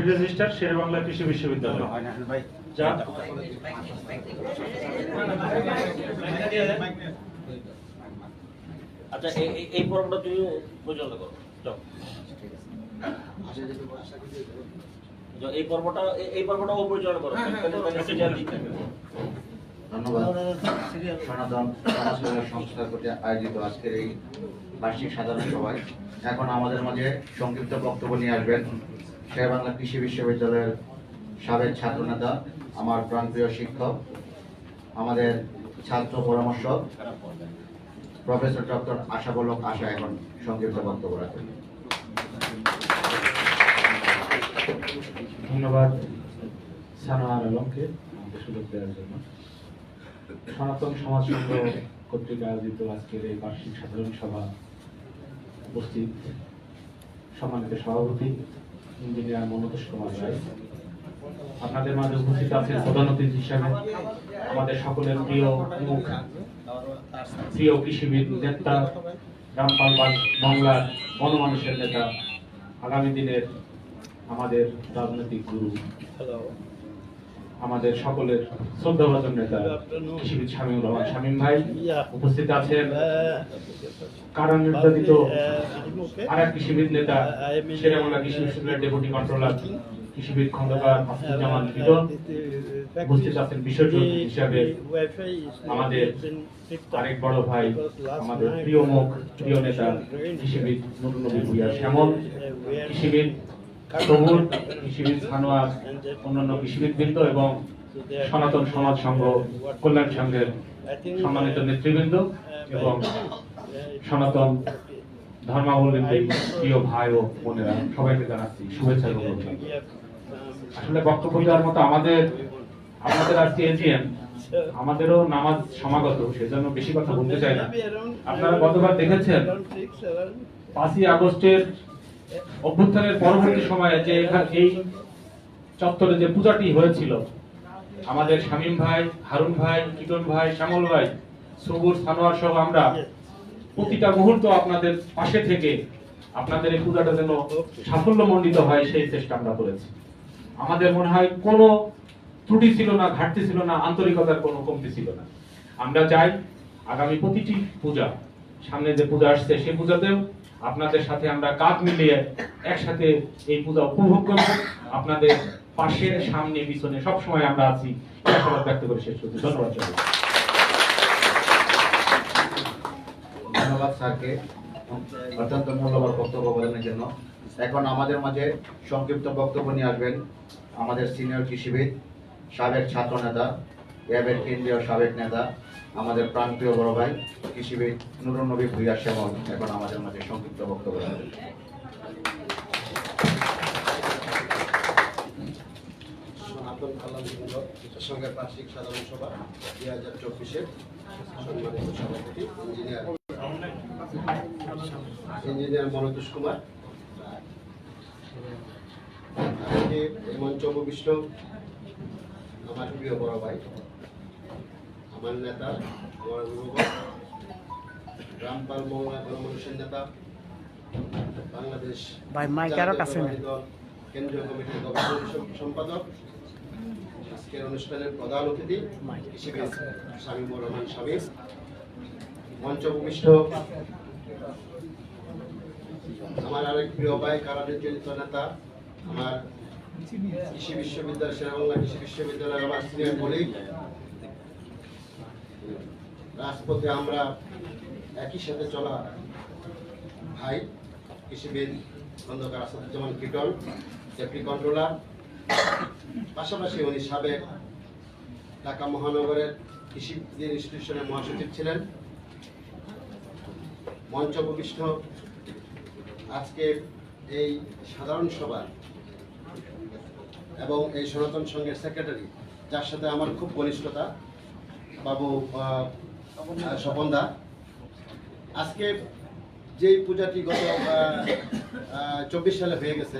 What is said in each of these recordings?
Deputy registrar কৃষি বিশ্ববিদ্যালয়। আচ্ছা এই- এই- এই পরিচালনা করো। যাও। যাও, এই পর্বটা এই- এই পর্বটা ও পরিচালনা করো। ম্যানেজার দিক থেকে। ধন্যবাদ। সনাতন সমাজসেবা সংস্থার প্রতি আয়োজিত আজকের এই বার্ষিক সাধারণ সভায়। এখন আমাদের মাঝে সংক্ষিপ্ত বক্তব্য নিয়ে আসবেন। শের বাংলা কৃষি বিশ্ববিদ্যালয়ের সাবেক ছাত্রনেতা, আমার প্রাণপ্রিয় শিক্ষক, আমাদের ছাত্র পরামর্শক, প্রফেসর ডক্টর আশা বলক আশা এখন সংক্ষিপ্ত বক্তব্য রাখবেন ধন্যবাদ সানোয়ার আলমকে সুযোগ দেওয়ার জন্য। সনাতন সমাজ কর্তৃক আয়োজিত আজকের এই বার্ষিক সাধারণ সভা উপস্থিত। সম্মানিত সভাপতি, ইঞ্জিনিয়ার মনোতোষ কুমার রায়। আপনাদের মাঝে উপস্থিত আছেন প্রধান অতিথি হিসাবে আমাদের সকলের প্রিয় মুখ, প্রিয় কৃষিবিদ নেতা, রামপাল বাংলার গণমানুষের নেতা, আগামী দিনের আমাদের রাজনৈতিক গুরু। আমাদের সকলের শ্রদ্ধাভাজন নেতা কৃষিবিদ শামীম রহমান শামীম ভাই উপস্থিত আছেন। কারণ নির্যাতিত আর এক কৃষিবিদ নেতা শেরেমোলা কৃষি বিশ্ববিদ্যালয়ের ডেপুটি কন্ট্রোলার, কৃষিবিদ খন্দকার উপস্থিত আছেন হিসাবে। আমাদের আরেক বড় ভাই, আমাদের প্রিয় মুখ, প্রিয় নেতা কৃষিবিদ নবী ভুইয়া শ্যামল, কৃষিবিদ কৃষিবিদ অন্যান্য কৃষিবিদ বৃন্দ এবং সনাতন সমাজ সংঘ, কল্যাণ সংঘের সম্মানিত নেতৃবৃন্দ এবং সনাতন ধর্মাবলম্বী প্রিয় ভাই ও বোনেরা, সবাইকে জানাচ্ছি শুভেচ্ছা আসলে বক্তব্য দেওয়ার মতো আমাদের আমাদের আজকে এজিএম, আমাদেরও নামাজ সমাগত, সেজন্য বেশি কথা বলতে চাই না। আপনারা গতবার দেখেছেন, পাঁচই আগস্টের অভ্যুত্থানের পরবর্তী সময়ে যে এই চত্বরে যে পূজাটি হয়েছিল, আমাদের শামীম ভাই, হারুন ভাই, কিটন ভাই, শ্যামল ভাই সবুর সানোয়ার সহ আমরা প্রতিটা মুহূর্ত আপনাদের পাশে থেকে আপনাদের এই পূজাটা যেন সাফল্যমণ্ডিত হয়, সেই চেষ্টা আমরা করেছি। আমাদের মনে হয় কোনো ত্রুটি ছিল না, ঘাটতি ছিল না, আন্তরিকতার কোনো কমতি ছিল না। আমরা চাই আগামী প্রতিটি পূজা, সামনে যে পূজা আসছে, সেই পূজাতেও আপনাদের সাথে আমরা কাঁধ মিলিয়ে একসাথে এই পূজা উপভোগ করব। আপনাদের পাশে সামনে, পিছনে সব সময় আমরা আছি। আশাবাদ ব্যক্ত করে শেষ করছি। ধন্যবাদ। ধন্যবাদ স্যারকে। অত্যন্ত মূল্যবান বক্তব্য প্রদানের জন্য। এখন আমাদের মাঝে সংক্ষিপ্ত বক্তব্য নিয়ে আসবেন আমাদের সিনিয়র কৃষিবিদ, সাবেক ছাত্র নেতা র্যাবের কেন্দ্রীয় সাবেক নেতা, আমাদের প্রাণপ্রিয় বড় ভাই, কৃষিবিদ নুরুন নবী ভুইয়া শ্যামল এখন আমাদের মাঝে সংক্ষিপ্ত বক্তব্য রাখবেন। বার্ষিক সাধারণ সভা, দুই হাজার ইঞ্জিনিয়ার। আমার প্রিয় বড় ভাই। আমার নেতা আমার অভিভাবক রামপাল মহল্লা গণমানুষের নেতা বাংলাদেশ ভাই, মাইক আরও কাছে নেন। জাতীয়তাবাদী দল কেন্দ্রীয় কমিটির গবেষণা সম্পাদক আজকের অনুষ্ঠানের প্রধান অতিথি হিসেবে শামীমুর রহমান শামীম মঞ্চ ভূমিষ্ঠ আমার আরেক প্রিয় ভাই কারাদের চরিত্র নেতা আমার কৃষি বিশ্ববিদ্যালয় শেরাবাংলা কৃষি বিশ্ববিদ্যালয়ের আমার সিনিয়র কলিগ রাজপথে আমরা একই সাথে চলা ভাই কৃষিবিদ খন্দকার আসাদুজ্জামান কিটন ডেপুটি কন্ট্রোলার পাশাপাশি উনি সাবেক ঢাকা মহানগরের কৃষি ইনস্টিটিউশনের মহাসচিব ছিলেন। মঞ্চ উপবিষ্ট আজকে এই সাধারণ সভা এবং এই সনাতন সংঘের সেক্রেটারি যার সাথে আমার খুব ঘনিষ্ঠতা, বাবু আহ, স্বপনদা আজকে যেই পূজাটি গত চব্বিশ সালে হয়ে গেছে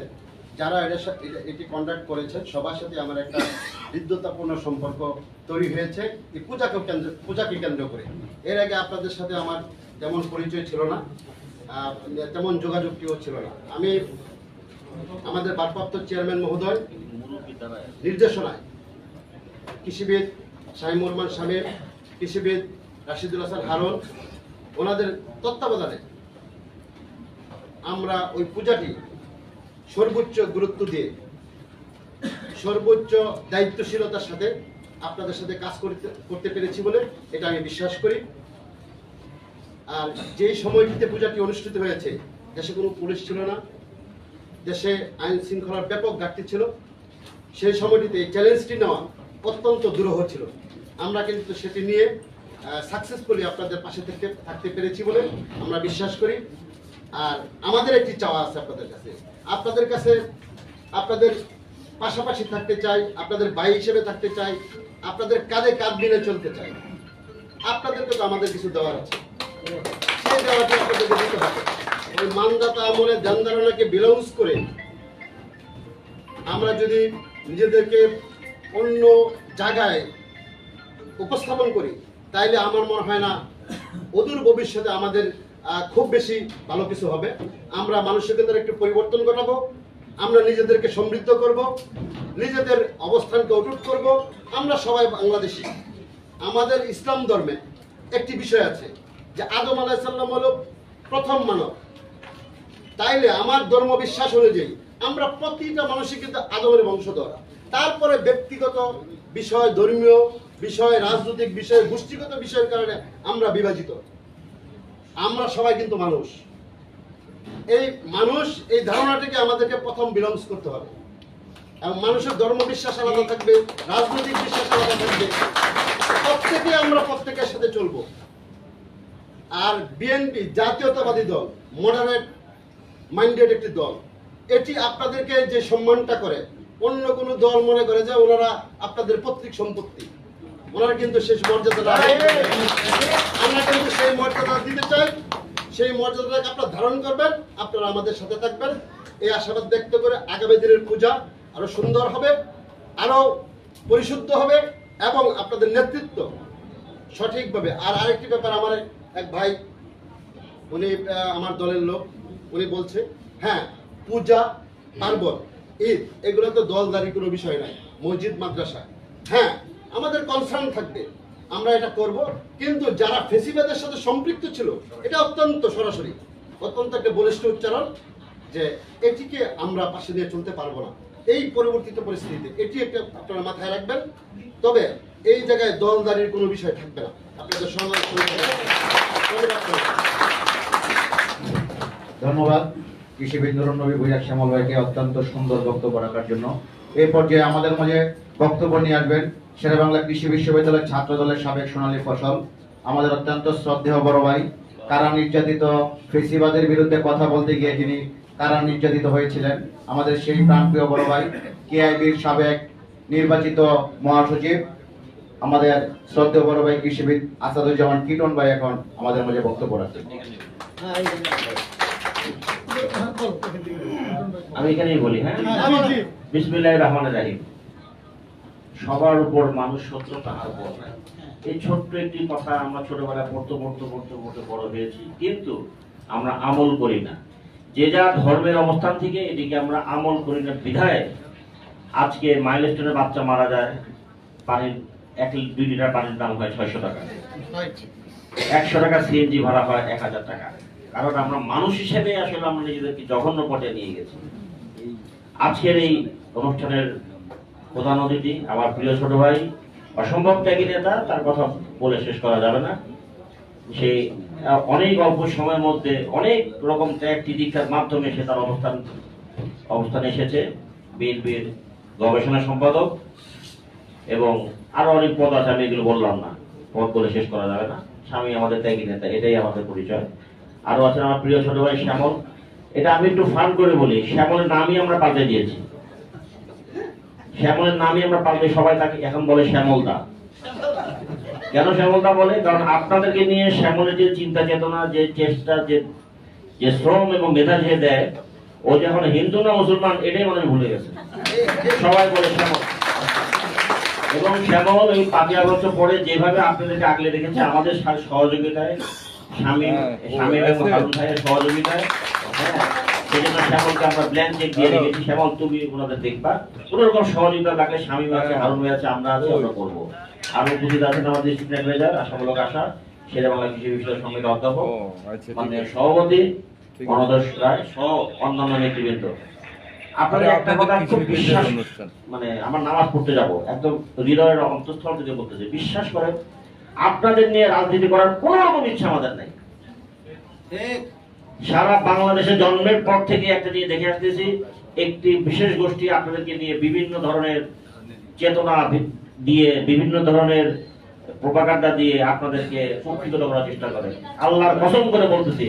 যারা এটার সা- এটা- এটি কন্ডাক্ট করেছেন সবার সাথে আমার একটা হৃদ্যতাপূর্ণ সম্পর্ক তৈরি হয়েছে। এই পূজাকে কেন্দ্র পূজাকে কেন্দ্র করে। এর আগে আপনাদের সাথে আমার তেমন পরিচয় ছিল না তেমন যোগাযোগটিও ছিল না। আমি আমাদের ভারপ্রাপ্ত চেয়ারম্যান মহোদয় নির্দেশনায় কৃষিবিদ রহমান শামীম কৃষিবিদ রাশিদুল হাসান হারুন, ওনাদের তত্ত্বাবধানে আমরা ওই পূজাটি সর্বোচ্চ গুরুত্ব দিয়ে, সর্বোচ্চ দায়িত্বশীলতার সাথে আপনাদের সাথে কাজ করতে করতে পেরেছি বলে এটা আমি বিশ্বাস করি। আর যেই সময়টিতে পূজাটি অনুষ্ঠিত হয়েছে, দেশে কোনো পুলিশ ছিল না, দেশে আইন শৃঙ্খলার ব্যাপক ঘাটতি ছিল, সেই সময়টিতে এই চ্যালেঞ্জটি নেওয়া অত্যন্ত দুরূহ ছিল। আমরা কিন্তু সেটি নিয়ে সাকসেসফুলি আপনাদের পাশে থেকে থাকতে পেরেছি বলে আমরা বিশ্বাস করি। আর আমাদের একটি চাওয়া আছে আপনাদের কাছে। আপনাদের কাছে আপনাদের পাশাপাশি থাকতে চাই, আপনাদের ভাই হিসেবে থাকতে চাই, আপনাদের কাঁধে কাঁধ মিলে চলতে চাই। আপনাদেরকে তো আমাদের কিছু দেওয়ার আছে। সেই দেওয়াটি আপনাদেরকে দিতে হবে। ওই মানদাতা আমলে ধ্যান ধারণাকে করে আমরা যদি নিজেদেরকে অন্য জায়গায় উপস্থাপন করি তাইলে আমার মনে হয় না অদূর ভবিষ্যতে আমাদের খুব বেশি ভালো কিছু হবে। আমরা মানসিকতার একটু পরিবর্তন ঘটাবো, আমরা নিজেদেরকে সমৃদ্ধ করব, নিজেদের অবস্থানকে অটুট করব। আমরা সবাই বাংলাদেশি। আমাদের ইসলাম ধর্মে একটি বিষয় আছে যে আদম আলাহিসাল্লাম হলো প্রথম মানব। তাইলে আমার ধর্ম বিশ্বাস অনুযায়ী আমরা প্রতিটা মানুষই কিন্তু আদমের বংশধর। তারপরে ব্যক্তিগত বিষয়, ধর্মীয় বিষয়, রাজনৈতিক বিষয়, গোষ্ঠীগত বিষয়ের কারণে আমরা বিভাজিত। আমরা সবাই কিন্তু মানুষ। এই মানুষ, এই ধারণাটিকে আমাদেরকে প্রথম বিলংস করতে হবে। এবং মানুষের ধর্ম বিশ্বাস আলাদা থাকবে, রাজনৈতিক বিশ্বাস আলাদা থাকবে। প্রত্যেকে আমরা প্রত্যেকের সাথে চলবো। আর বিএনপি জাতীয়তাবাদী দল মডারেট মাইন্ডেড একটি দল, এটি আপনাদেরকে যে সম্মানটা করে, অন্য কোনো দল মনে করে যে ওনারা আপনাদের পৈতৃক সম্পত্তি। ওনারা কিন্তু শেষ মর্যাদাটা আমরা কিন্তু সেই মর্যাদা দিতে চাই। সেই মর্যাদাটাকে আপনারা ধারণ করবেন আপনারা আমাদের সাথে থাকবেন। এই আশাবাদ ব্যক্ত করে আগামী দিনের পূজা আরও সুন্দর হবে আরও পরিশুদ্ধ হবে এবং আপনাদের নেতৃত্ব সঠিকভাবে। আর আরেকটি ব্যাপার আমার এক ভাই উনি আমার দলের লোক উনি বলছে হ্যাঁ পূজা পার্বণ ঈদ এগুলো তো দলদারি কোনো বিষয় নাই মসজিদ মাদ্রাসা। হ্যাঁ আমাদের কনসার্ন থাকবে। আমরা এটা করব। কিন্তু যারা ফেসিবাদের সাথে সম্পৃক্ত ছিল, এটা অত্যন্ত সরাসরি। অত্যন্ত একটা বলিষ্ঠ উচ্চারণ যে এটিকে আমরা পাশে দিয়ে চলতে পারব না। এই পরিবর্তিত পরিস্থিতিতে এটি একটা আপনারা মাথায় রাখবেন। তবে এই জায়গায় দলদারির কোনো বিষয় থাকবে না। আপনাদের সমাজ ধন্যবাদ। কৃষিবিদ নবী ভুইয়া শ্যামল ভাইকে অত্যন্ত সুন্দর বক্তব্য রাখার জন্য। এই পর্যায়ে আমাদের মাঝে বক্তব্য নিয়ে আসবেন শেরেবাংলা কৃষি বিশ্ববিদ্যালয়ের ছাত্র দলের সাবেক সোনালী ফসল আমাদের অত্যন্ত শ্রদ্ধেয় বড় ভাই কারা নির্যাতিত ফেসিবাদের বিরুদ্ধে কথা বলতে গিয়ে যিনি কারা নির্যাতিত হয়েছিলেন? আমাদের সেই প্রাণপ্রিয় বড় ভাই কেআইবির সাবেক নির্বাচিত মহাসচিব আমাদের শ্রদ্ধেয় বড় ভাই কৃষিবিদ আসাদুজ্জামান কিটন ভাই এখন আমাদের মাঝে বক্তব্য রাখছেন। আমি এখানেই বলি হ্যাঁ? বিসমিল্লাহ রহমান রাহিম। সবার উপর মানুষ সত্য তাহার নাই। এই ছোট্ট একটি কথা আমরা ছোটবেলায় পড়তে পড়তে পড়তে পড়তে বড় হয়েছি। কিন্তু আমরা আমল করি না। যে যা ধর্মের অবস্থান থেকে এটিকে আমরা আমল করি না। বিধায় আজকে মাইলস্টোনের বাচ্চা মারা যায়, পানির এক, দুই লিটার পানির দাম হয় ছয়শো টাকা। একশো টাকা সিএনজি ভাড়া হয় এক হাজার টাকা। কারণ আমরা মানুষ হিসেবে আসলে আমরা নিজেদেরকে জঘন্য পর্যায়ে নিয়ে গেছি। আজকের এই অনুষ্ঠানের প্রধান অতিথি, আমার প্রিয় ছোট ভাই, অসম্ভব ত্যাগী নেতা, তার কথা বলে শেষ করা যাবে না। সে অনেক অল্প সময়ের মধ্যে অনেক রকম ত্যাগ তিতিক্ষার মাধ্যমে সে তার অবস্থান, অবস্থানে এসেছে। বিএনপির গবেষণা সম্পাদক এবং আরও অনেক পদ আছে, আমি এগুলো বললাম না। পদ বলে শেষ করা যাবে না। স্বামী আমাদের ত্যাগী নেতা, এটাই আমাদের পরিচয়। আরও আছেন আমার প্রিয় ছোট ভাই শ্যামল। এটা আমি একটু ফান করে বলি, শ্যামলের নামই আমরা পাল্টে দিয়েছি। শ্যামলের নামই আমরা পাল্টে সবাই তাকে এখন বলে শ্যামলদা। কেন শ্যামলদা বলে? কারণ আপনাদেরকে নিয়ে শ্যামলের যে চিন্তা চেতনা যে চেষ্টা যে যে শ্রম এবং মেধা যে দেয় ও যখন হিন্দু না মুসলমান এটাই মানুষ ভুলে গেছে। সবাই বলে শ্যামল। এবং শ্যামল এই পাঁচই আগস্ট পরে যেভাবে আপনাদেরকে আগলে রেখেছে আমাদের সহযোগিতায় স্বামী স্বামী এবং হারুন ভাইয়ের সহযোগিতায় হ্যাঁ, সেই জন্য শ্যামলকে আমরা ব্ল্যাঙ্ক চেক দিয়ে রেখেছি। শ্যামল তুমি ওনাদের দেখবা কোনো রকম সহযোগিতা লাগলে স্বামী আছে হারুন ভাই আছে আমরা আছি আমরা করব। আর উপস্থিত আছেন আমাদের ডিস্ট্রিক্ট ম্যানেজার আশামূলক আশা শেরে বাংলা কৃষি বিষয় সমিতি অধ্যাপক মানে সভাপতি অনদর্শ রায় সহ অন্যান্য নেতৃবৃন্দ। আপনাদের একটা কথা খুব বিশ্বাস মানে আমার নামাজ পড়তে যাব একদম হৃদয়ের অন্তঃস্থল থেকে বলতেছে বিশ্বাস করেন আপনাদের নিয়ে রাজনীতি করার কোনো রকম ইচ্ছা আমাদের নাই। সারা বাংলাদেশে জন্মের পর থেকে একটা নিয়ে দেখে আসতেছি। একটি বিশেষ গোষ্ঠী আপনাদেরকে নিয়ে বিভিন্ন ধরনের চেতনা দিয়ে, বিভিন্ন ধরনের প্রপাগান্ডা দিয়ে আপনাদেরকে উপকৃত করার চেষ্টা করে। আল্লাহর কসম করে বলতেছি,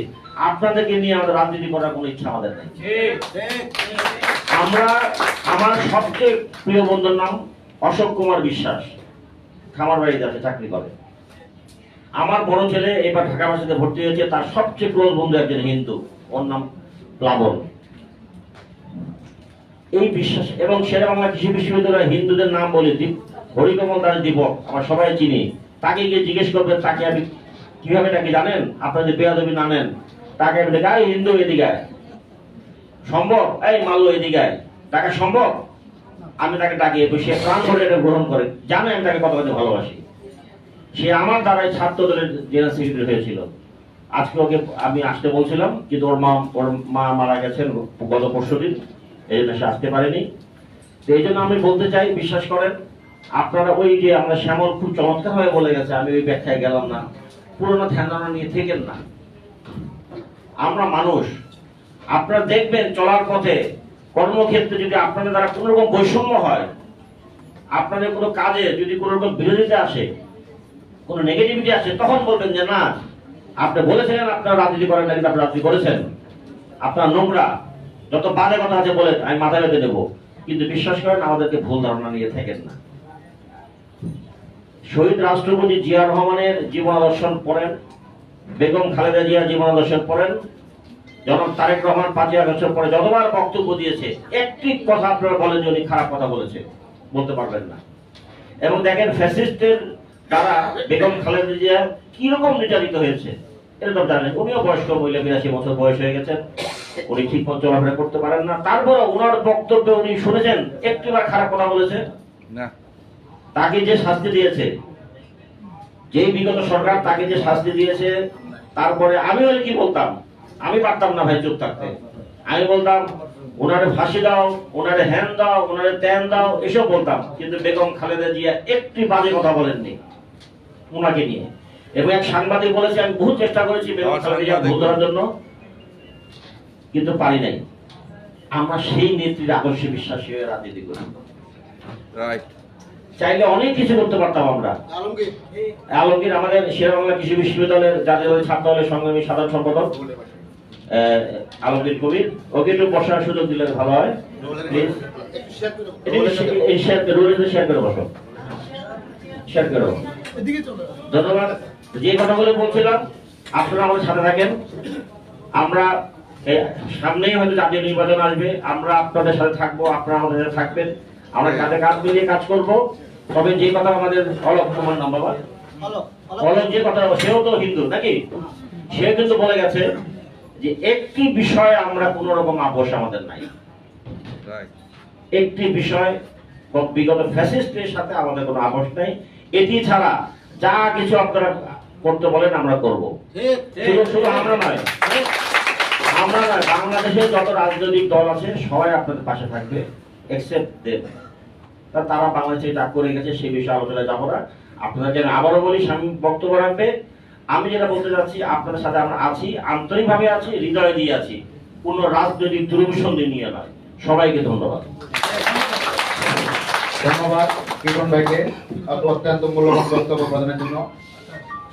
আপনাদেরকে নিয়ে আমাদের রাজনীতি করার কোনো ইচ্ছা আমাদের নেই। আমরা, আমার সবচেয়ে প্রিয় বন্ধুর নাম অশোক কুমার বিশ্বাস খামার বাড়িতে আছে, চাকরি করে। আমার বড় ছেলে এবার ঢাকা ভাষাতে ভর্তি হয়েছে, তার সবচেয়ে ক্লোজ বন্ধু একজন হিন্দু, ওর নাম প্লাবন। এই বিশ্বাস, এবং শেরে বাংলা কৃষি বিশ্ববিদ্যালয় হিন্দুদের নাম বলে দীপ, হরিকমল দাস দীপক, আমরা সবাই চিনি। তাকে গিয়ে জিজ্ঞেস করবে তাকে আমি কীভাবে তাকে জানেন? আপনারা যে বেয়াদবি না নেন। তাকে আমি "এই হিন্দু এদিকে আয়।" সম্ভব? এই মাল্য এদিকে। তাকে সম্ভব? আমি তাকে ডাকি এবং সে প্রাণ ভরে এটা গ্রহণ করে। জানে আমি তাকে কত কত ভালোবাসি। সে আমার দ্বারাই ছাত্র দলের জেনারেল সেক্রেটারি হয়েছিল। আজকে ওকে আমি আসতে বলছিলাম, কিন্তু ওর মা ওর মা মারা গেছেন গত পরশু দিন, এই জন্য সে আসতে পারেনি। তো এই জন্য আমি বলতে চাই, বিশ্বাস করেন, আপনারা ওই যে আমরা শ্যামল খুব চমৎকার হয়ে বলে গেছে, আমি ওই ব্যাখ্যায় গেলাম না। পুরোনো ধ্যান ধারণা নিয়ে থেকেন না। আমরা মানুষ, আপনারা দেখবেন চলার পথে কর্মক্ষেত্রে যদি আপনাদের দ্বারা কোনো রকম বৈষম্য হয়, আপনাদের কোনো কাজে যদি কোনো রকম বিরোধিতা আসে কোনো নেগেটিভিটি আসে, তখন বলবেন যে, না, আপনি বলেছিলেন আপনারা রাজনীতি করেন না, কিন্তু আপনি রাজনীতি করেছেন। আপনার নোংরা, যত বাজে কথা আছে বলে আমি মাথায় বেঁধে দেবো কিন্তু বিশ্বাস করেন, আমাদেরকে ভুল ধারণা নিয়ে থাকেন না। শহীদ রাষ্ট্রপতি জিয়া রহমানের জীবন দর্শন পড়েন, বেগম খালেদা জিয়ার জীবন দর্শন পড়েন যখন তারেক রহমান পাঁচই আগস্টের পরে যতবার বক্তব্য দিয়েছে, একটি কথা আপনারা বলেন যে উনি খারাপ কথা বলেছে বলতে পারবেন না। এবং দেখেন ফ্যাসিস্টের দ্বারা বেগম খালেদা জিয়া কীরকম নির্যাতিত হয়েছে? এটা তো জানেন উনিও বয়স্ক মহিলা বিরাশি বছর বয়স হয়ে গেছেন। উনি ঠিক মতো চলাফেরা করতে পারেন না। তারপরে ওনার বক্তব্যে উনি শুনেছেন একটিবার খারাপ কথা বলেছে। না। তাকে যে শাস্তি দিয়েছে যেই বিগত সরকার তাকে যে শাস্তি দিয়েছে তারপরে আমি ওই কি বলতাম? আমি পারতাম না ভাই চুপ থাকতে। আমি বলতাম ওনারে ফাঁসি দাও ওনারে হ্যান দাও ওনারে ত্যান দাও এসব বলতাম। কিন্তু বেগম খালেদা জিয়া একটি বাজে কথা বলেননি। ওনাকে নিয়ে। এবং এক সাংবাদিক বলেছে আমি বহু চেষ্টা করেছি ভুল ধরার জন্য কিন্তু পারি নাই। আমরা সেই নেত্রীর আদর্শে বিশ্বাসী হয়ে রাজনীতি করি। চাইলে অনেক কিছু করতে পারতাম আমরা। আলমগীর। আলমগীর আমাদের শেরবাংলা কৃষি বিশ্ববিদ্যালয়ের জাতীয় ছাত্র দলের সংগ্রামী সাধারণ সম্পাদক আহ, আলমগীর কবির। ওকে একটু বসার সুযোগ দিলে ভালো হয়। প্লিজ শেয়ার করে এই শেয়ার করে বসো। শেয়ার করো ধন্যবাদ। যে কথাগুলো বলছিলাম আপনারা আমাদের সাথে থাকেন। আমরা সামনেই হয়তো জাতীয় নির্বাচন আসবে। আমরা আপনাদের সাথে থাকব আপনারা আমাদের সাথে থাকবেন। আমরা কাঁধে কাঁধ মিলিয়ে কাজ করব। তবে যে কথা আমাদের অলক তোমার নাম বাবা। অলক যে কথা সেও তো হিন্দু নাকি? সে কিন্তু বলে গেছে যে একটি বিষয়ে আমরা কোন রকম আপোষ আমাদের নাই। একটি বিষয় বিগত ফ্যাসিস্টের সাথে আমাদের কোনো আপোষ নাই। এটি ছাড়া যা কিছু আপনারা করতে বলেন আমরা করব। শুধু শুধু আমরা নয়। আমরা নয় বাংলাদেশের যত রাজনৈতিক দল আছে সবাই আপনাদের পাশে থাকবে এক্সেপ্ট দেব। তা তারা বাংলাদেশে যা করে গেছে সেই বিষয়ে আলোচনায় যাব না। আপনারা যেন আবারও বলি স্বামী বক্তব্য রাখবে। আমি যেটা বলতে চাচ্ছি আপনাদের সাথে আমরা আছি আন্তরিকভাবে আছি হৃদয় দিয়ে আছি। কোন রাজনৈতিক দুরভিসন্ধি নিয়ে নয়। সবাইকে ধন্যবাদ। ধন্যবাদ কিরণ ভাইকে। অত- অত্যন্ত মূল্যবান বক্তব্য প্রদানের জন্য।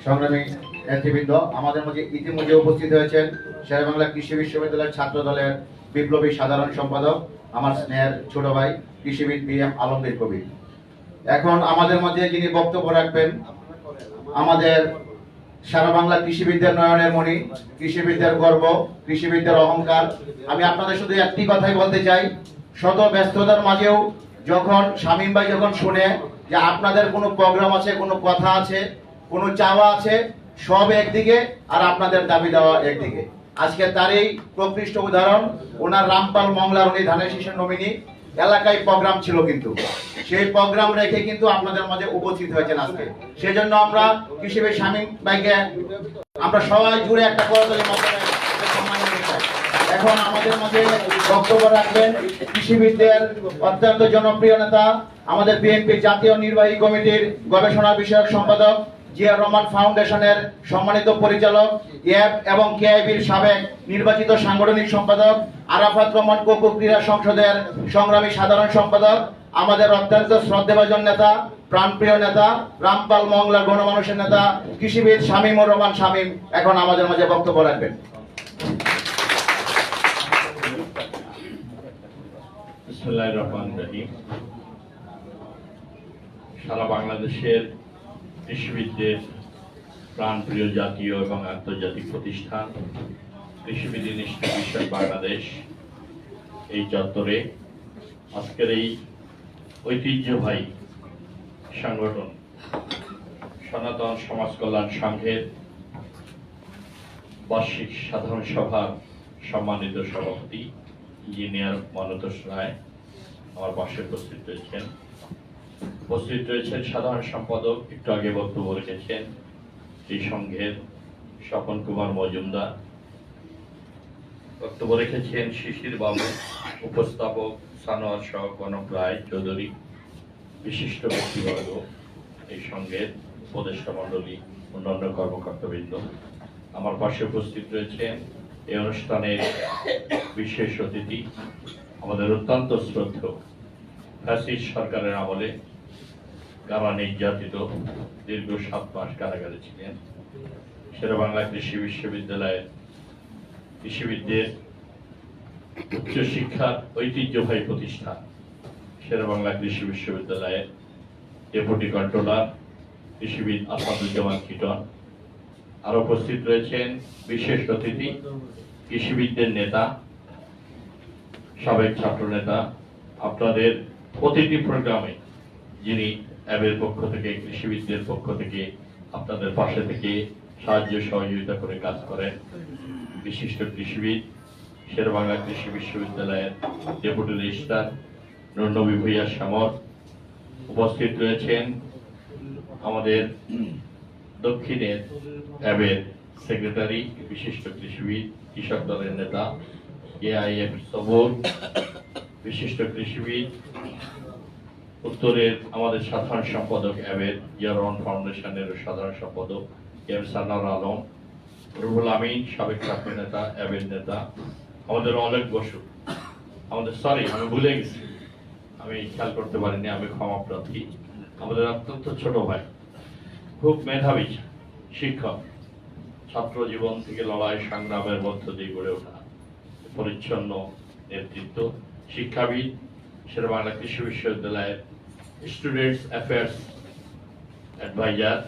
সংগ্রামী নেতৃবৃন্দ, আমাদের মধ্যে ইতিমধ্যে উপস্থিত হয়েছেন শেরবাংলা কৃষি বিশ্ববিদ্যালয়ের ছাত্র দলের বিপ্লবী সাধারণ সম্পাদক, আমার স্নেহের ছোট ভাই, কৃষিবিদ বি এম আলমগীর কবির। এখন আমাদের মধ্যে যিনি বক্তব্য রাখবেন, আমাদের সারা বাংলা কৃষিবিদ্যার নয়নের মণি, কৃষিবিদ্যার গর্ব, কৃষিবিদ্যার অহংকার। আমি আপনাদের শুধু একটি কথাই বলতে চাই, শত ব্যস্ততার মাঝেও যখন শামীম ভাই যখন শুনে যে আপনাদের কোনো প্রোগ্রাম আছে, কোনো কথা আছে, কোনো চাওয়া আছে, সব একদিকে আর আপনাদের দাবি দেওয়া একদিকে। আজকে তারই প্রকৃষ্ট উদাহরণ, ওনার রামপাল মংলার উনি ধানের শীষের নমিনি, এলাকায় প্রোগ্রাম ছিল কিন্তু। সেই প্রোগ্রাম রেখে কিন্তু আপনাদের মাঝে উপস্থিত হয়েছেন আজকে। সেজন্য আমরা কৃষিবে স্বামী ভাইকে আমরা সবাই জুড়ে একটা করতলের মাধ্যমে। এখন আমাদের মাঝে বক্তব্য রাখবেন কৃষিবিদদের অত্যন্ত জনপ্রিয় নেতা, আমাদের বিএনপি জাতীয় নির্বাহী কমিটির গবেষণা বিষয়ক সম্পাদক, জিয়া রহমান ফাউন্ডেশনের সম্মানিত পরিচালক, এফ এবং কেআইবির সাবেক নির্বাচিত সাংগঠনিক সম্পাদক, আরাফাত রহমান কোকো ক্রীড়া সংসদের সংগ্রামী সাধারণ সম্পাদক, আমাদের অত্যন্ত শ্রদ্ধেভাজন নেতা, প্রাণপ্রিয় নেতা, রামপাল মংলা গণমানুষের নেতা, কৃষিবিদ শামীমুর রহমান শামীম এখন আমাদের মাঝে বক্তব্য রাখবেন। বিসমুল্লাহির রহমানির রহিম। সারা বাংলাদেশের কৃষিবিদদের প্রাণপ্রিয় জাতীয় এবং আন্তর্জাতিক প্রতিষ্ঠান কৃষিবিদ ইনস্টিটিউশন বাংলাদেশ, এই চত্বরে আজকের এই ঐতিহ্যবাহী সংগঠন, সনাতন সমাজ কল্যাণ সংঘের বার্ষিক সাধারণ সভার সম্মানিত সভাপতি ইঞ্জিনিয়ার মনতোষ রায়। আমার পাশে উপস্থিত রয়েছেন। উপস্থিত রয়েছেন সাধারণ সম্পাদক, একটু আগে বক্তব্য রেখেছেন এই সংঘের স্বপন কুমার মজুমদার। বক্তব্য রেখেছেন শিশির বাবু, উপস্থাপক সানোয়ার সহ কনক রায় চৌধুরী, বিশিষ্ট ব্যক্তিবর্গ, এই সংঘের উপদেষ্টা মণ্ডলী, অন্যান্য কর্মকর্তাবৃন্দ। আমার পাশে উপস্থিত রয়েছেন এই অনুষ্ঠানের বিশেষ অতিথি আমাদের অত্যন্ত শ্রদ্ধ ফ্যাসিস্ট সরকারের আমলে কারা নির্যাতিত দীর্ঘ সাত মাস কারাগারে ছিলেন। শেরবাংলা কৃষি বিশ্ববিদ্যালয়ের কৃষিবিদদের উচ্চশিক্ষার ঐতিহ্যবাহী প্রতিষ্ঠান শেরবাংলা কৃষি বিশ্ববিদ্যালয়ের ডেপুটি কন্ট্রোলার কৃষিবিদ আসাদুজ্জামান কিটন আর উপস্থিত রয়েছেন বিশেষ অতিথি কৃষিবিদদের নেতা সাবেক ছাত্র নেতা আপনাদের প্রতিটি প্রোগ্রামে যিনি অ্যাবের পক্ষ থেকে, কৃষিবিদদের পক্ষ থেকে আপনাদের পাশে থেকে সাহায্য সহযোগিতা করে কাজ করেন বিশিষ্ট কৃষিবিদ, শেরবাংলা কৃষি বিশ্ববিদ্যালয়ের ডেপুটি রেজিস্ট্রার নন্নবী ভূঁইয়া সামর উপস্থিত রয়েছেন আমাদের দক্ষিণের অ্যাবের সেক্রেটারি, বিশিষ্ট কৃষিবিদ, কৃষক দলের নেতা এআইএফ সবর বিশিষ্ট কৃষিবিদ, উত্তরের আমাদের সাধারণ সম্পাদক অ্যাবের ইয়ারন ফাউন্ডেশনের সাধারণ সম্পাদক এম সান্নার আলম, রুহুল আমিন, সাবেক ছাত্র নেতা অ্যাবের নেতা, আমাদের অলেখ বসু। আমাদের সরি আমি ভুলে গেছি। আমি খেয়াল করতে পারিনি, আমি ক্ষমা প্রার্থী। আমাদের অত্যন্ত ছোট ভাই, খুব মেধাবী শিক্ষক। ছাত্র জীবন থেকে লড়াই, সংগ্রামের মধ্য দিয়ে গড়ে ওঠা। পরিচ্ছন্ন নেতৃত্ব, শিক্ষাবিদ সেটা বাংলা কৃষি বিশ্ববিদ্যালয়ের স্টুডেন্টস অ্যাফেয়ার্স অ্যাডভাইজার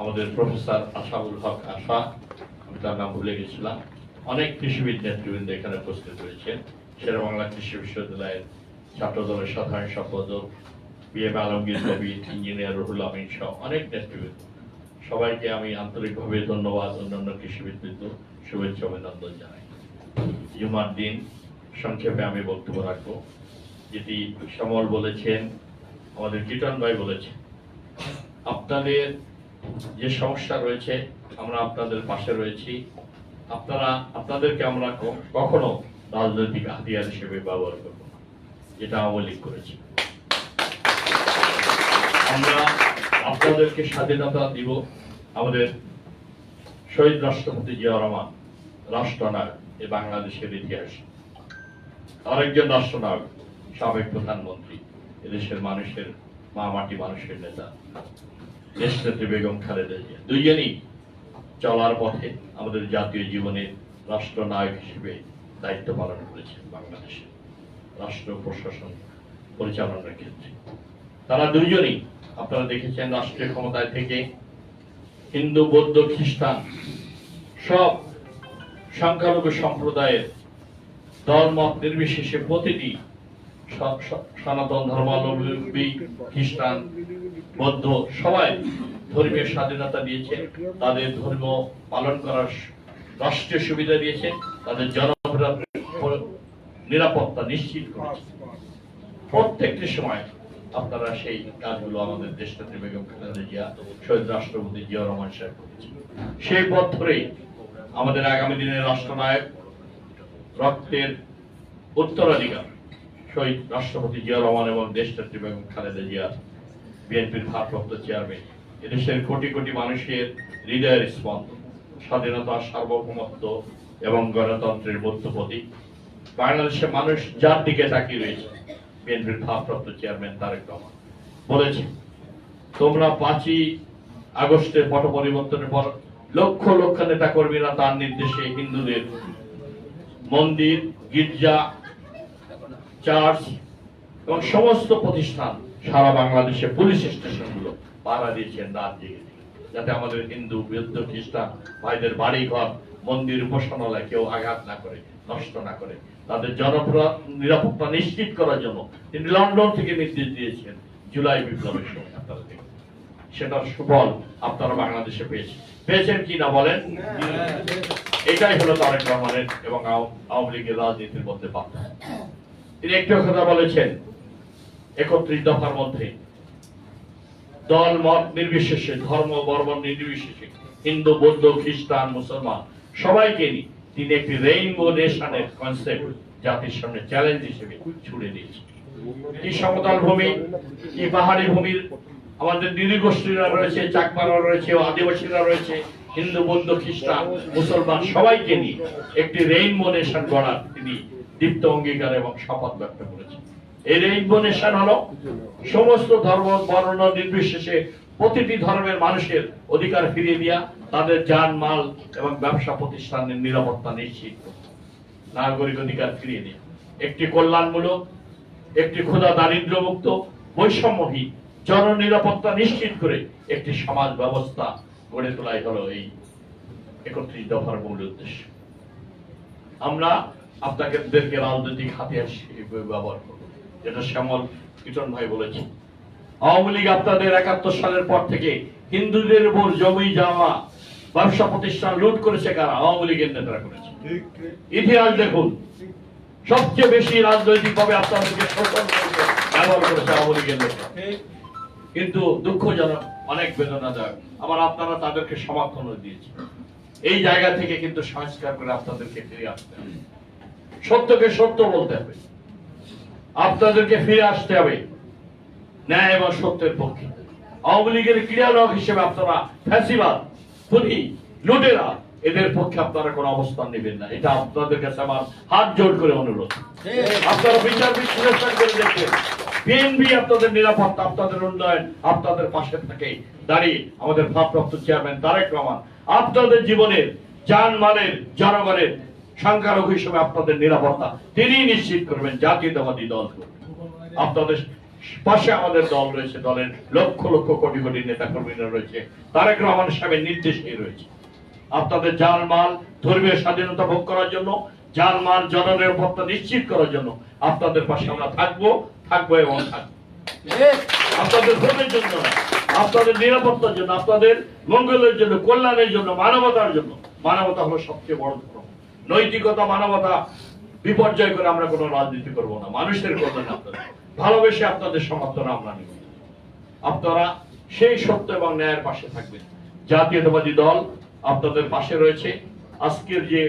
আমাদের প্রফেসর আশাউল হক আশা, আমি তার নাম ভুলে গেছিলাম। অনেক কৃষিবিদ নেতৃবৃন্দ এখানে উপস্থিত রয়েছেন। শের বাংলা কৃষি বিশ্ববিদ্যালয়ের ছাত্র দলের সাধারণ সম্পাদক বি এম আলমগীর কবি ইঞ্জিনিয়ার রুহুল আমিন সহ অনেক নেতৃবৃন্দ। সবাইকে আমি আন্তরিকভাবে ধন্যবাদ, অন্যান্য কৃষিবিদবৃন্দ, শুভেচ্ছা, অভিনন্দন জানাই। জুমার দিন সংক্ষেপে আমি বক্তব্য রাখব। যেটি সমল বলেছেন, আমাদের কীর্তন ভাই বলেছেন, আপনাদের যে সমস্যা রয়েছে, আমরা আপনাদের পাশে রয়েছি। আপনারা, আপনাদেরকে আমরা কখনো রাজনৈতিক হাতিয়ার হিসেবে ব্যবহার করব না, যেটা আওয়ামী লীগ করেছে। আমরা আপনাদেরকে স্বাধীনতা দিব, আমাদের শহীদ রাষ্ট্রপতি জিয়া রহমান, রাষ্ট্রনায়ক। এই বাংলাদেশের ইতিহাসে। আরেকজন রাষ্ট্রনায়ক, সাবেক প্রধানমন্ত্রী, এদেশের মানুষের মা মাটি মানুষের নেতা। দেশ দেশনেত্রী বেগম খালেদা জিয়া। দুইজনই চলার পথে আমাদের জাতীয় জীবনের রাষ্ট্রনায়ক হিসেবে দায়িত্ব পালন করেছেন বাংলাদেশে। রাষ্ট্র প্রশাসন পরিচালনার ক্ষেত্রে। তারা দুইজনই, আপনারা দেখেছেন রাষ্ট্রীয় ক্ষমতায় থেকে হিন্দু, বৌদ্ধ, খ্রিস্টান সব সংখ্যালঘু সম্প্রদায়ের দলমত নির্বিশেষে প্রতিটি সনাতন ধর্মাবলম্বী, খ্রিস্টান, বৌদ্ধ সবাই ধর্মীয় স্বাধীনতা দিয়েছে। তাদের ধর্ম পালন করার রাষ্ট্রীয় সুবিধা দিয়েছে। তাদের জনপ্রিয় নিরাপত্তা নিশ্চিত করেছে। প্রত্যেকটি সময় আপনারা সেই কাজগুলো আমাদের দেশনেত্রী বেগম খালেদা জিয়া, শহীদ রাষ্ট্রপতি জিয়া রহমান সাহেব সেই পথ ধরেই আমাদের আগামী দিনের রাষ্ট্রনায়ক, রক্তের উত্তরাধিকার, শহীদ রাষ্ট্রপতি জিয়া রহমান এবং দেশনেত্রী বেগম খালেদা জিয়া, বিএনপির ভারপ্রাপ্ত চেয়ারম্যান। এদেশের কোটি কোটি মানুষের হৃদয়ের স্পন্দন, স্বাধীনতা, সার্বভৌমত্ব এবং গণতন্ত্রের মধ্যপতি। বাংলাদেশের মানুষ যার দিকে তাকিয়ে রয়েছে, বিএনপির ভারপ্রাপ্ত চেয়ারম্যান তারেক রহমান বলেছে, তোমরা পাঁচই আগস্টের পট পরিবর্তনের পর লক্ষ লক্ষ নেতা কর্মীরা তার নির্দেশে হিন্দুদের মন্দির, গির্জা, চার্চ এবং সমস্ত প্রতিষ্ঠান সারা বাংলাদেশে পুলিশ স্টেশনগুলো পাহারা দিয়েছেন রাত জেগে। যাতে আমাদের হিন্দু, বৌদ্ধ, খ্রিস্টান ভাইদের বাড়ি ঘর মন্দির, উপাসনালয় কেউ আঘাত না করে, নষ্ট না করে। তাদের জনপ্রিয় নিরাপত্তা নিশ্চিত করার জন্য তিনি লন্ডন থেকে নির্দেশ দিয়েছেন, জুলাই বিপ্লবের সময় আপনারা সেটার সুফল আপনারা বাংলাদেশে পেয়েছেন। পেয়েছেন কি না বলেন? এটাই হলো তারেক রহমানের এবং আওয়ামী লীগের রাজনীতির মধ্যে পার্থক্য। তিনি একটু কথা বলেছেন একত্রিশ দফার মধ্যে। দল মত নির্বিশেষে ধর্ম বর্ম নির্বিশেষে হিন্দু বৌদ্ধ খ্রিস্টান মুসলমান সবাইকে নিয়ে তিনি একটি রেইনবো নেশনের কনসেপ্ট জাতির সামনে চ্যালেঞ্জ হিসেবে ছুড়ে দিয়েছেন। কি সমতল ভূমি কি পাহাড়ি ভূমির আমাদের নৃগোষ্ঠীরা রয়েছে চাকমারা রয়েছে আদিবাসীরা রয়েছে, হিন্দু, বৌদ্ধ, খ্রিস্টান, মুসলমান, সবাইকে নিয়ে একটি রেইনবো নেশন গড়ার তিনি দীপ্ত অঙ্গীকার এবং শপথ ব্যক্ত করেছেন এই রেইনবো নেশন হলো সমস্ত ধর্ম, বর্ণ, নির্বিশেষে প্রতিটি ধর্মের মানুষের অধিকার ফিরিয়ে দেওয়া তাদের যান, মাল এবং ব্যবসা প্রতিষ্ঠানের নিরাপত্তা নিশ্চিত। নাগরিক অধিকার ফিরিয়ে দেওয়া একটি কল্যাণমূলক, একটি ক্ষুধা দারিদ্র মুক্ত বৈষম্যহীন জননিরাপত্তা নিশ্চিত করে একটি সমাজ ব্যবস্থা গড়ে তোলাই হলো এই একত্রিশ দফার মূল উদ্দেশ্য। আমরা আপনাদেরকে রাজনৈতিক হাতিয়ার ব্যবহার করব, যেটা শ্যামল কীর্তন ভাই বলেছে। আওয়ামী লীগ আপনাদের একাত্তর সালের পর থেকে হিন্দুদের উপর জমি জামা, ব্যবসা প্রতিষ্ঠান লুট করেছে কারা? আওয়ামী লীগের নেতারা করেছে। ইতিহাস দেখুন, সবচেয়ে বেশি রাজনৈতিকভাবে আপনাদেরকে ব্যবহার করেছে আওয়ামী লীগের নেতা কিন্তু দুঃখজনক অনেক বেদনাদায়ক। আবার আপনারা তাদেরকে সমর্থন দিয়েছে এই জায়গা থেকে কিন্তু সংস্কার করে আপনাদেরকে ফিরে আসতে হবে। সত্যকে সত্য বলতে হবে। আপনাদেরকে ফিরে আসতে হবে। ন্যায় এবং সত্যের পক্ষে। আওয়ামী লীগের ক্রীড়ালক হিসেবে আপনারা ফ্যাসিবাদ খুনি লুটেরা এদের পক্ষে আপনারা কোনো অবস্থান নেবেন না। এটা আপনাদের কাছে আমার হাত জোর করে অনুরোধ। আপনারা বিচার বিশ্লেষণ করে দেখবেন। বিএনপি আপনাদের নিরাপত্তা, আপনাদের উন্নয়ন, আপনাদের পাশে থাকে দাঁড়িয়ে আমাদের ভারপ্রাপ্ত চেয়ারম্যান তারেক রহমান, আপনাদের জীবনের যান মালের জনগণের সংখ্যালঘু হিসেবে আপনাদের নিরাপত্তা তিনি নিশ্চিত করবেন জাতীয়তাবাদী দল। আপনাদের পাশে আমাদের দল রয়েছে, দলের লক্ষ লক্ষ কোটি কোটি নেতা কর্মীরা রয়েছে। তারেক রহমান সাহেবের নির্দেশেই রয়েছে। আপনাদের জান মাল ধর্মীয় স্বাধীনতা ভোগ করার জন্য জান মাল জননিরাপত্তা নিশ্চিত করার জন্য আপনাদের পাশে আমরা থাকব। থাকব এবং আপনাদের ধর্মের জন্য, আপনাদের নিরাপত্তার জন্য, আপনাদের মঙ্গলের জন্য, কল্যাণের জন্য, মানবতার জন্য। মানবতা হলো সবচেয়ে বড় ধর্ম। নৈতিকতা, মানবতা বিপর্যয় করে আমরা কোনো রাজনীতি করব না। মানুষের কল্যাণ আপনাদের ভালোবেসে আপনাদের সমর্থন আমরা নিব। আপনারা সেই সত্য এবং ন্যায়ের পাশে থাকবেন। জাতীয়তাবাদী দল আপনাদের পাশে রয়েছে। আজকের যে,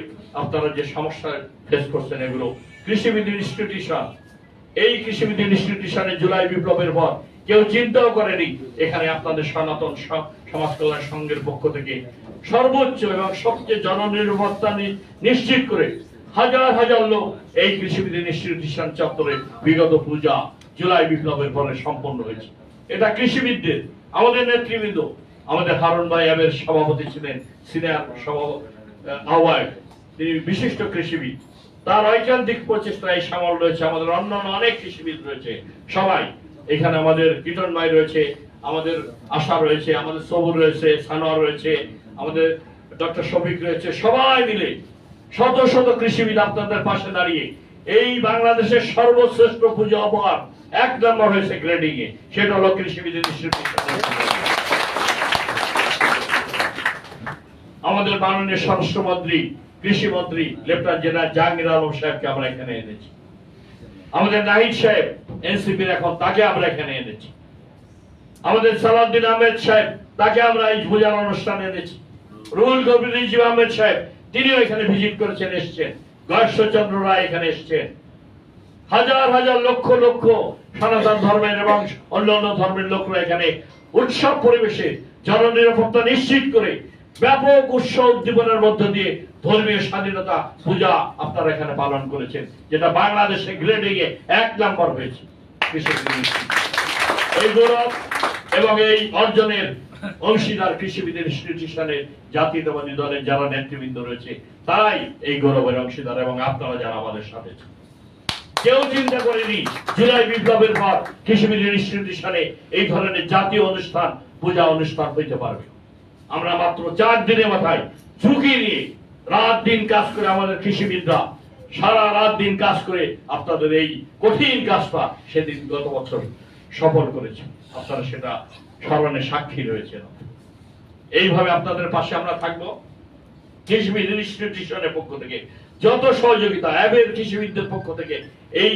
আপনারা যে সমস্যা ফেস করছেন এগুলো, কৃষিবিদ ইনস্টিটিউশন এই কৃষিবিদ ইনস্টিটিউশনে জুলাই বিপ্লবের পর কেউ চিন্তাও করেনি এখানে আপনাদের সনাতন সমাজ কল্যাণ সংঘের পক্ষ থেকে সর্বোচ্চ এবং সবচেয়ে জননিরাপত্তা নিশ্চিত করে হাজার হাজার লোক এই কৃষিবিদ ইনস্টিটিউশন চত্বরে বিগত পূজা জুলাই বিপ্লবের পরে সম্পন্ন হয়েছে। এটা কৃষিবিদদের, আমাদের নেতৃবৃন্দ, আমাদের হারুন ভাই এর সভাপতি ছিলেন, সিনিয়র সভাপতি আহ্বায়ক, তিনি বিশিষ্ট কৃষিবিদ। তার ঐকান্তিক প্রচেষ্টা এই সামল রয়েছে, আমাদের অন্যান্য অনেক কৃষিবিদ রয়েছে। সবাই এখানে আমাদের কীর্তন ভাই রয়েছে, আমাদের আশা রয়েছে, আমাদের সবুর রয়েছে, সানোয়ার রয়েছে, আমাদের ডক্টর শফিক রয়েছে, সবাই মিলে, শত শত কৃষিবিদ আপনাদের পাশে দাঁড়িয়ে, এই বাংলাদেশের সর্বশ্রেষ্ঠ পুজো অপহার এক নম্বর হয়েছে গ্রেডিং এ সেটা হলো কৃষিবিদ ইনস্টিটিউশন আমাদের মাননীয় স্বরাষ্ট্রমন্ত্রী কৃষিমন্ত্রী লেফটেন্যান্ট জেনারেল জাহাঙ্গীর আলম সাহেবকে আমরা এখানে এনেছি। আমাদের নাহিদ সাহেব, এনসিপির এখন, তাকে আমরা এখানে এনেছি। আমাদের সালাউদ্দিন আহমেদ সাহেব, তাকে আমরা এই পূজার অনুষ্ঠানে এনেছি। রুহুল কবির রিজিব আহমেদ সাহেব, তিনিও এখানে ভিজিট করেছেন, এসছেন। গয়েশ্বরচন্দ্র রায় এখানে এসছেন। হাজার হাজার, লক্ষ লক্ষ সনাতন ধর্মের এবং অন্যান্য ধর্মের লোকরা এখানে উৎসব পরিবেশে জননিরাপত্তা নিশ্চিত করে ব্যাপক উৎসব উদ্দীপনের মধ্য দিয়ে ধর্মীয় স্বাধীনতা, পূজা আপনারা এখানে পালন করেছেন, যেটা বাংলাদেশে গ্রেডিং এ এক নাম্বার হয়েছে। এই গৌরব এবং এই অর্জনের অংশীদার কৃষিবিদ ইনস্টিটিউশনের জাতীয়তাবাদী দলের যারা নেতৃবৃন্দ রয়েছে, তারাই এই গৌরবের অংশীদার এবং আপনারা যারা আমাদের সাথে কেউ চিন্তা করেনি জুলাই বিপ্লবের পর কৃষিবিদ ইনস্টিটিউশনে এই ধরনের জাতীয় অনুষ্ঠান, পূজা অনুষ্ঠান হইতে পারবে। আমরা মাত্র চার দিনের মাথায় ঝুঁকি নিয়ে রাত দিন কাজ করে আমাদের কৃষিবিদরা সারা রাত দিন কাজ করে আপনাদের এই কঠিন কাজটা সেদিন গত বছর সফল করেছে। আপনারা সেটা স্মরণে সাক্ষী রয়েছেন। এইভাবে আপনাদের পাশে আমরা থাকব। কৃষিবিদ ইনস্টিটিউশনের পক্ষ থেকে যত সহযোগিতা অ্যাবের কৃষিবিদদের পক্ষ থেকে এই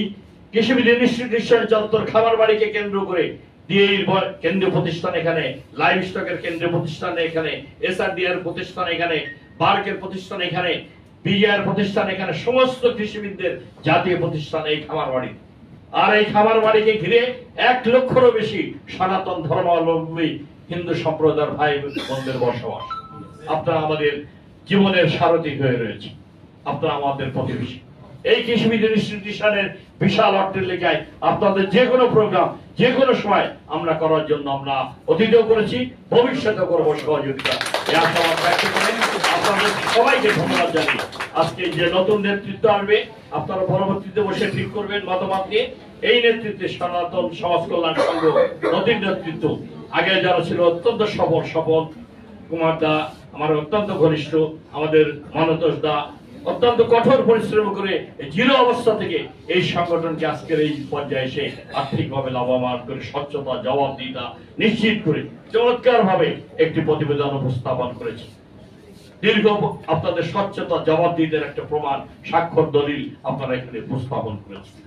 কৃষিবিদ ইনস্টিটিউশন চত্বর খাবার বাড়িকে কেন্দ্র করে ডিএইর কেন্দ্রীয় প্রতিষ্ঠান এখানে লাইভ স্টকের কেন্দ্রীয় প্রতিষ্ঠান এখানে প্রতিষ্ঠান এখানে, বার্কের প্রতিষ্ঠান এখানে প্রতিষ্ঠান এখানে, সমস্ত কৃষিবিদদের জাতীয় প্রতিষ্ঠান এই খামার বাড়ি আর এই খামার বাড়িকে ঘিরে এক লক্ষেরও বেশি সনাতন ধর্মাবলম্বী হিন্দু সম্প্রদায়ের ভাই বোনদের বসবাস। আপনারা আমাদের জীবনের সারথী হয়ে রয়েছে। আপনারা আমাদের প্রতিবেশী। এই কৃষিবিদ ইনস্টিটিউশনের বিশাল অর্থের লেখায় আপনাদের যে কোনো প্রোগ্রাম যে কোনো সময় আমরা করার জন্য আমরা অতীতেও করেছি ভবিষ্যতে করব সহযোগিতা। আপনাদের সবাইকে ধন্যবাদ জানিয়ে আজকে যে নতুন নেতৃত্ব আসবে, আপনারা পরবর্তীতে বসে ঠিক করবেন মতামত নিয়ে। এই নেতৃত্বে সনাতন সমাজ কল্যাণ সংঘ নতুন নেতৃত্ব। আগে যারা ছিল অত্যন্ত সফল সফল কুমার দা, আমার অত্যন্ত ঘনিষ্ঠ, আমাদের মানতোষ দা অত্যন্ত কঠোর পরিশ্রম করে জিরো অবস্থা থেকে এই সংগঠনকে আজকের এই পর্যায়ে এসে আর্থিকভাবে লাভবান করে, স্বচ্ছতা, জবাবদিহিতা নিশ্চিত করে চমৎকার ভাবে একটি প্রতিবেদন উপস্থাপন করেছে। দীর্ঘ আপনাদের স্বচ্ছতা, জবাবদিহিতার একটা প্রমাণ, স্বাক্ষর, দলিল আপনারা এখানে উপস্থাপন করেছেন।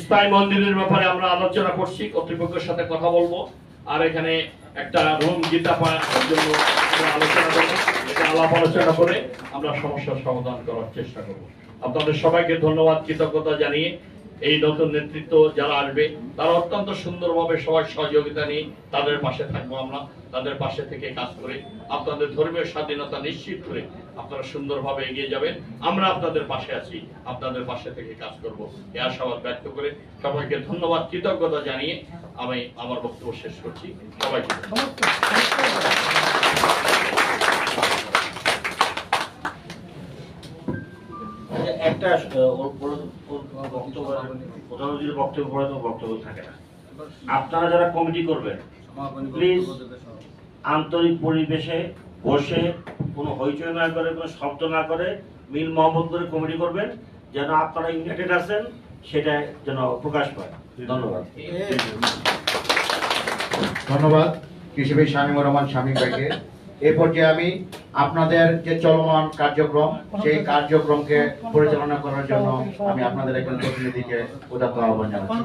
স্থায়ী মন্দিরের ব্যাপারে আমরা আলোচনা করছি, কর্তৃপক্ষের সাথে কথা বলব। আর এখানে একটা রুম গীতা পাওয়ার জন্য আলোচনা করব। আলাপ আলোচনা করে আমরা সমস্যার সমাধান করার চেষ্টা করব। আপনাদের সবাইকে ধন্যবাদ, কৃতজ্ঞতা জানিয়ে এই নতুন নেতৃত্ব যারা আসবে, তারা অত্যন্ত সুন্দরভাবে সবাই সহযোগিতা নিয়ে তাদের পাশে থাকব আমরা, তাদের পাশে থেকে কাজ করে আপনাদের ধর্মীয় স্বাধীনতা নিশ্চিত করে আপনারা সুন্দরভাবে এগিয়ে যাবেন। আমরা আপনাদের পাশে আছি, আপনাদের পাশে থেকে কাজ করব। এই আশাবাদ ব্যক্ত করে সবাইকে ধন্যবাদ, কৃতজ্ঞতা জানিয়ে আমি আমার বক্তব্য শেষ করছি। সবাইকে একটা আহ, ওর পরে- ওর বক্তব্য পরে তো বক্তব্য থাকে না। আপনারা যারা কমিটি করবেন প্লিজ আন্তরিক পরিবেশে বসে কোনো হইচই না করে কোনো শব্দ না করে মিল মহব্বত করে কমিটি করবেন যেন আপনারা ইউনাইটেড আছেন সেটা যেন প্রকাশ পায়। ধন্যবাদ। ধন্যবাদ। কৃষিবিদ শামীমুর রহমান শামীম ভাইকে। এ পর্যায়ে আমি আপনাদের যে চলমান কার্যক্রম সেই কার্যক্রমকে পরিচালনা করার জন্য আমি আপনাদের একজন প্রতিনিধিকে উদাত্ত আহ্বান জানাচ্ছি।